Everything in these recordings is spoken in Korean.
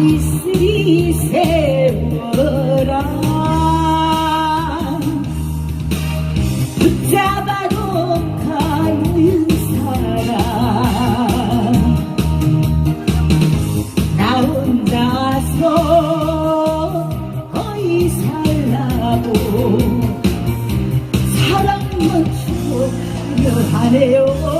이슬이 세워라 붙잡아도 가는 사람 나 혼자서 거의 살라고 사랑만 추억하며 하네요.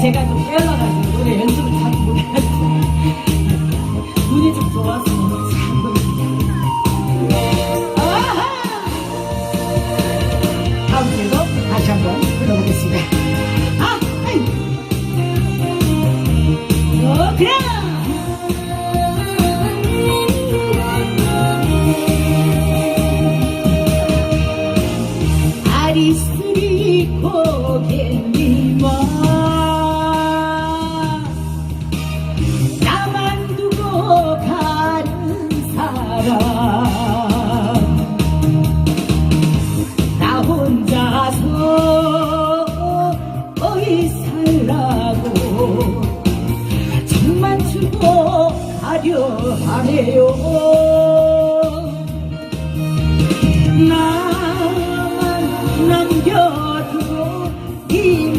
제가 좀 깨어나가지고 노래 연습을 잘 못해가지고 눈이 좀 좋아서. 아하! 다음 주에도 다시 한번 불러보겠습니다. 아! 아이! 어, 그래! 어이 살라고 정만 주고 가려 하네요. 나만 남겨두고 이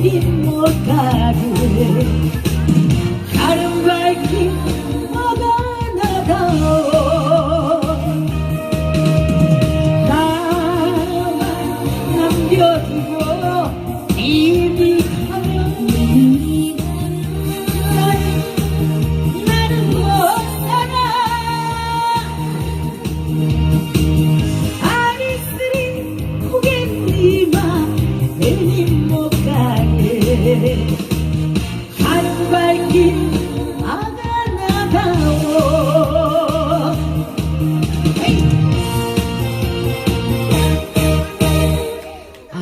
내린 못 가게. 화가 나다오